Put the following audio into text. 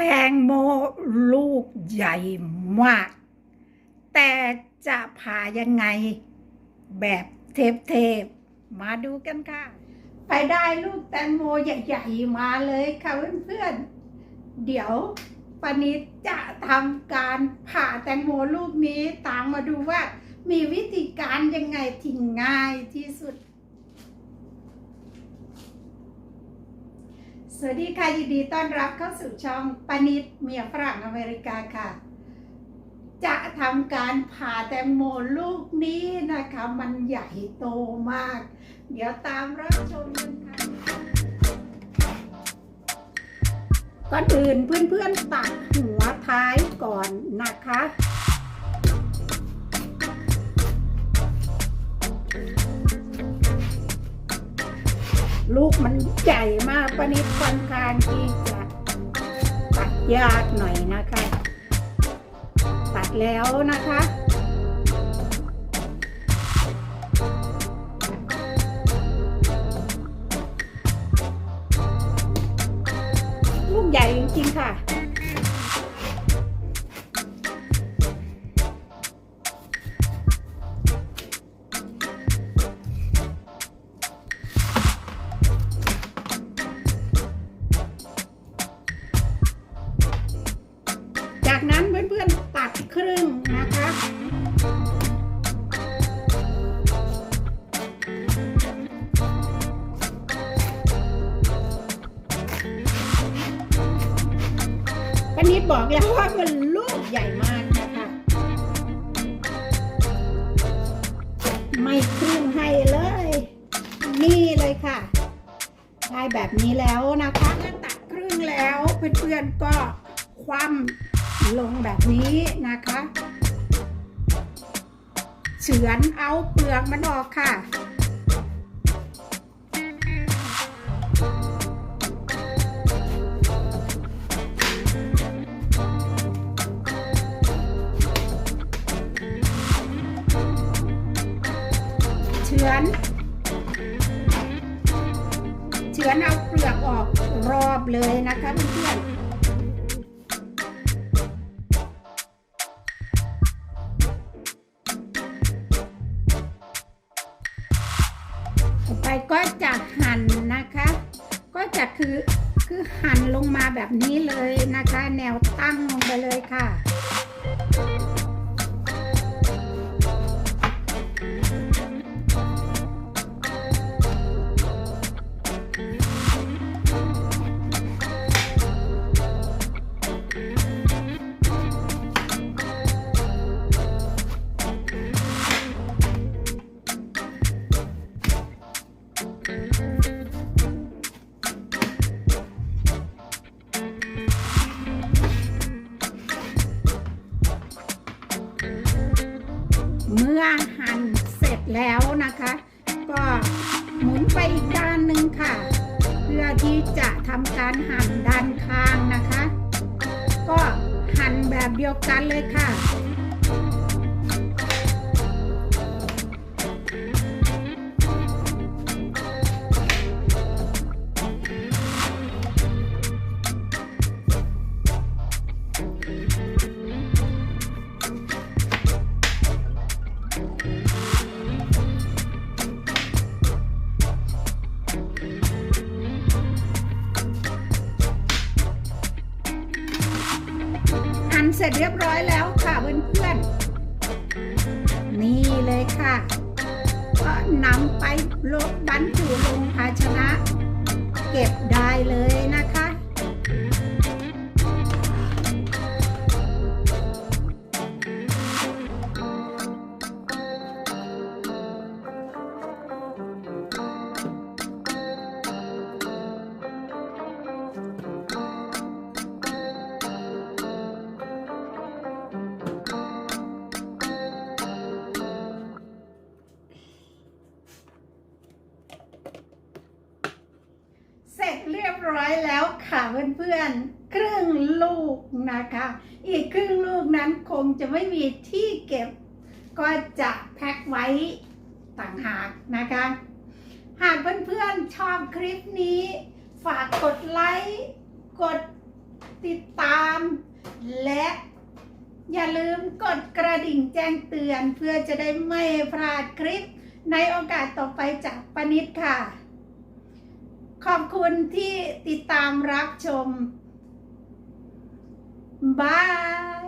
แตงโมลูกใหญ่มาก แต่จะผ่ายังไงแบบเทปๆมาดูกันค่ะ ไปได้ลูกแตงโมใหญ่ๆมาเลยค่ะเพื่อนๆ เดี๋ยวปานิดจะทำการผ่าแตงโมลูกนี้ตามมาดูว่ามีวิธีการยังไงที่ง่ายที่สุด สวัสดีค่ะ ยินดีต้อนรับเข้าสู่ช่องปานิดเมียฝรั่งอเมริกาค่ะ จะทำการผ่าแตงโมลูกนี้นะคะ มันใหญ่โตมาก เดี๋ยวตามรับชมกันค่ะก่อนอื่นเพื่อนๆตัดหัวท้ายก่อนนะคะ ลูกมันใหญ่มากปนิดค่อนข้างที่จะตัดยากหน่อยนะคะ ตัดแล้วนะคะลูกใหญ่จริงๆค่ะ จากนั้นเพื่อนๆตัดครึ่งนะคะปนิดบอกแล้วว่ามันลูกใหญ่มากนะคะไม่ครึ่งให้เลย นี่เลยค่ะ ได้แบบนี้แล้วนะคะเมื่อตัดครึ่งแล้วเพื่อนๆก็คว่ำ ลงแบบนี้นะคะ เฉือนเอาเปลือกมันออกค่ะเฉือนเฉือนเอาเปลือกออกรอบเลยนะคะเพื่อนๆ ต่อไปก็จะหั่นนะคะ ก็จะคือคือหั่นลงมาแบบนี้เลยนะคะ แนวตั้งลงไปเลยค่ะ เมื่อหั่นเสร็จแล้วนะคะ ก็หมุนไปอีกด้านหนึ่งค่ะ เพื่อที่จะทำการหั่นด้านข้างนะคะ ก็หั่นแบบเดียวกันเลยค่ะ เสร็จเรียบร้อยแล้วค่ะเพื่อนๆ นี่เลยค่ะ ก็นำไปลบบรรจุลงภาชนะ เก็บได้เลยนะคะ เรียบร้อยแล้วค่ะเพื่อนๆ ครึ่งลูกนะคะ อีกครึ่งลูกนั้นคงจะไม่มีที่เก็บ ก็จะแพ็คไว้ต่างหากนะคะ หากเพื่อนๆชอบคลิปนี้ ฝากกดไลค์ กดติดตาม และอย่าลืมกดกระดิ่งแจ้งเตือนเพื่อจะได้ไม่พลาดคลิปในโอกาสต่อไปจากปนิดค่ะ ขอบคุณที่ติดตามรับชม บาย